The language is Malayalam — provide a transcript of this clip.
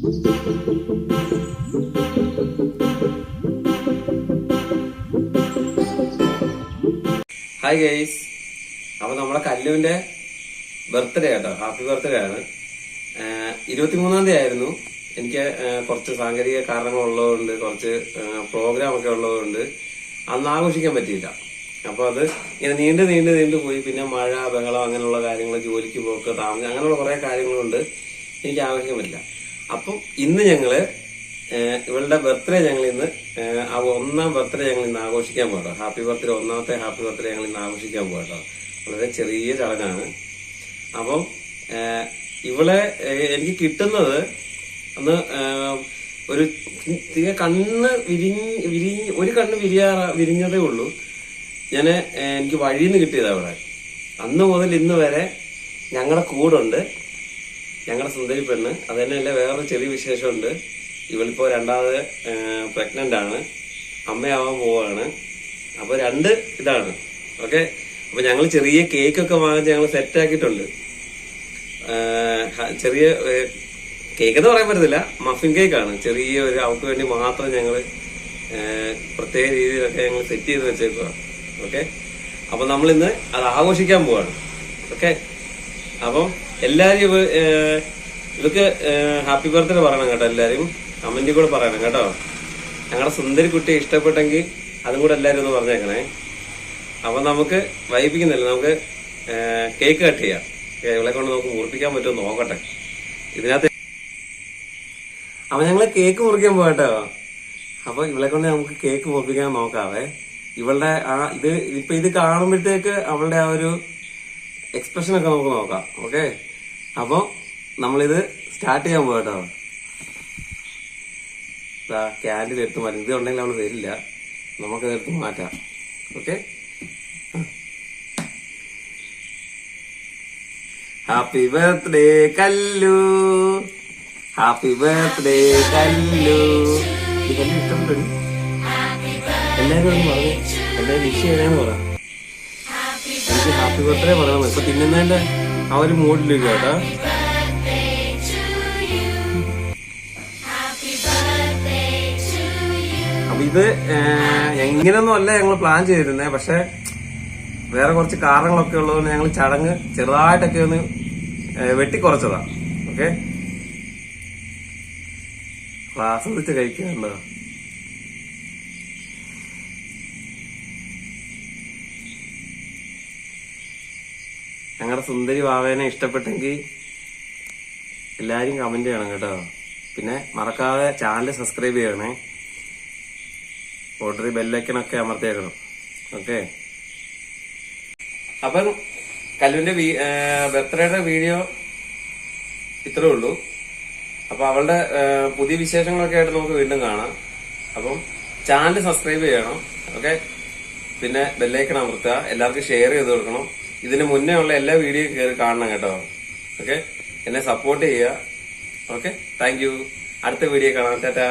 ഹായ് ഗൈസ് അപ്പൊ നമ്മളെ കല്ലുവിന്റെ ബർത്ത്ഡേ കേട്ടോ. ഹാപ്പി ബർത്ത്ഡേ ആണ്. ഇരുപത്തിമൂന്നാം തീയതി ആയിരുന്നു. എനിക്ക് കുറച്ച് സാങ്കേതിക കാരണങ്ങൾ ഉള്ളതുകൊണ്ട് കുറച്ച് പ്രോഗ്രാം ഒക്കെ ഉള്ളതുകൊണ്ട് അന്ന് ആഘോഷിക്കാൻ പറ്റിയില്ല. അപ്പൊ അത് ഇങ്ങനെ നീണ്ടു നീണ്ടു നീണ്ടു പോയി. പിന്നെ മഴ ബഹളം അങ്ങനെയുള്ള കാര്യങ്ങൾ ജോലിക്ക് പോക്ക് താമസം അങ്ങനെയുള്ള കുറെ കാര്യങ്ങളുണ്ട്. എനിക്ക് ആഘോഷിക്കാൻ പറ്റില്ല. അപ്പം ഇന്ന് ഞങ്ങൾ ഇവളുടെ ബർത്ത്ഡേ ഞങ്ങൾ ഇന്ന് ആ ഒന്നാം ബർത്ത്ഡേ ഞങ്ങൾ ഇന്ന് ആഘോഷിക്കാൻ പോകട്ടോ ഹാപ്പി ബർത്ത്ഡേ ഒന്നാമത്തെ ഹാപ്പി ബർത്ത്ഡേ ഞങ്ങൾ ഇന്ന് ആഘോഷിക്കാൻ പോകട്ടോ വളരെ ചെറിയ ചടങ്ങാണ്. അപ്പം ഇവളെ എനിക്ക് കിട്ടുന്നത് അന്ന് ഒരു തീരെ കണ്ണ് വിരിഞ്ഞ് വിരിഞ്ഞ് ഒരു കണ്ണ് വിരിയാറ വിരിഞ്ഞതേ ഉള്ളൂ. ഞാൻ എനിക്ക് വഴിയിൽ നിന്ന് കിട്ടിയതാ അവിടെ അന്ന് മുതൽ ഇന്ന് വരെ ഞങ്ങളുടെ കൂടുണ്ട്. ഞങ്ങളുടെ സുന്ദരി പെണ്ണ്. അത് തന്നെയല്ല വേറൊരു ചെറിയ വിശേഷമുണ്ട്. ഇവളിപ്പോ രണ്ടാമത് പ്രഗ്നന്റ് ആണ്. അമ്മയാവാൻ പോവാണ്. അപ്പോൾ രണ്ട് ഇതാണ്. ഓക്കെ? അപ്പോൾ ഞങ്ങൾ ചെറിയ കേക്കൊക്കെ വാങ്ങിച്ച് ഞങ്ങൾ സെറ്റ് ആക്കിയിട്ടുണ്ട്. ചെറിയ കേക്ക് എന്ന് പറയാൻ പറ്റത്തില്ല. മഫിൻ കേക്കാണ് ചെറിയ ഒരു അവൾക്ക് വേണ്ടി മാത്രം ഞങ്ങൾ പ്രത്യേക രീതിയിലൊക്കെ ഞങ്ങൾ സെറ്റ് ചെയ്ത് വെച്ചേക്കുക ഓക്കെ? അപ്പൊ നമ്മളിന്ന് അത് ആഘോഷിക്കാൻ പോവാണ്. ഓക്കെ? അപ്പം എല്ലാരും ഇവ ഇവക്ക് ഹാപ്പി ബർത്ത്ഡേ പറയണം കേട്ടോ എല്ലാരും. കമന്റിൽ കൂടെ പറയണം കേട്ടോ. ഞങ്ങളുടെ സുന്ദരി കുട്ടിയെ ഇഷ്ടപ്പെട്ടെങ്കിൽ അതും കൂടെ എല്ലാരും ഒന്ന് പറഞ്ഞേക്കണേ. അപ്പൊ നമുക്ക് വൈപ്പിക്കുന്നില്ല നമുക്ക് കേക്ക് കട്ട് ചെയ്യാം. ഇവളെ കൊണ്ട് നമുക്ക് മുറിപ്പിക്കാൻ പറ്റുമോ നോക്കട്ടെ. ഇതിനകത്ത് അപ്പൊ ഞങ്ങൾ കേക്ക് മുറിക്കാൻ പോകട്ടോ അപ്പൊ ഇവളെ കൊണ്ട് നമുക്ക് കേക്ക് മുറിപ്പിക്കാൻ നോക്കാവേ. ഇവളുടെ ആ ഇത് ഇപ്പൊ ഇത് കാണുമ്പോഴത്തേക്ക് അവളുടെ ആ ഒരു എക്സ്പ്രഷൻ ഒക്കെ നമുക്ക് നോക്കാം. ഓക്കെ അപ്പൊ നമ്മളിത് സ്റ്റാർട്ട് ചെയ്യാൻ പോകട്ടോ ക്യാൻഡിൽ എടുത്ത് മാറ്റി. ഇത് ഉണ്ടെങ്കിൽ അവൾ വരില്ല. നമുക്ക് എടുത്ത് മാറ്റാം. Okay happy birthday Kallu. Happy birthday Kallu. എല്ലാരും ഒന്ന് എല്ലാരും വിഷ് ചെയ്യണേന്ന് പറ. എനിക്ക് ഹാപ്പി ബർത്ത്ഡേ പറയണം ഇപ്പൊ തിന്നുന്നതിന്റെ ആ ഒരു മൂഡിലേക്ക് കേട്ടാ. അപ്പൊ ഇത് എങ്ങനെയൊന്നും അല്ല ഞങ്ങൾ പ്ലാൻ ചെയ്തിരുന്നത് പക്ഷെ വേറെ കുറച്ച് കാരണങ്ങളൊക്കെ ഉള്ളതുകൊണ്ട് ഞങ്ങൾ ചടങ്ങ് ചെറുതായിട്ടൊക്കെ ഒന്ന് വെട്ടിക്കുറച്ചതാ. ഓക്കെ? ക്ലാസ് വെച്ച് കഴിക്കാനുണ്ടോ ഞങ്ങളുടെ സുന്ദരി വാവേനെ ഇഷ്ടപ്പെട്ടെങ്കിൽ എല്ലാവരും കമന്റ് ചെയ്യണം കേട്ടോ. പിന്നെ മറക്കാതെ ചാനൽ സബ്സ്ക്രൈബ് ചെയ്യണേ. ഓർഡറി ബെല്ലൈക്കണൊക്കെ അമർത്തിയേക്കണം. ഓക്കെ അപ്പം കല്ലുവിന്റെ ബർത്ത്ഡേയുടെ വീഡിയോ ഇത്രേ ഉള്ളൂ. അപ്പൊ അവളുടെ പുതിയ വിശേഷങ്ങളൊക്കെ ആയിട്ട് നമുക്ക് വീണ്ടും കാണാം. അപ്പം ചാനൽ സബ്സ്ക്രൈബ് ചെയ്യണം. ഓക്കെ പിന്നെ ബെല്ലൈക്കൺ അമർത്തുക. എല്ലാവർക്കും ഷെയർ ചെയ്ത് കൊടുക്കണം. ഇതിന് മുന്നേ ഉള്ള എല്ലാ വീഡിയോ കയറി കാണണം കേട്ടോ. ഓക്കെ എന്നെ സപ്പോർട്ട് ചെയ്യുക. ഓക്കെ താങ്ക് അടുത്ത വീഡിയോ കാണാം. ടാറ്റാ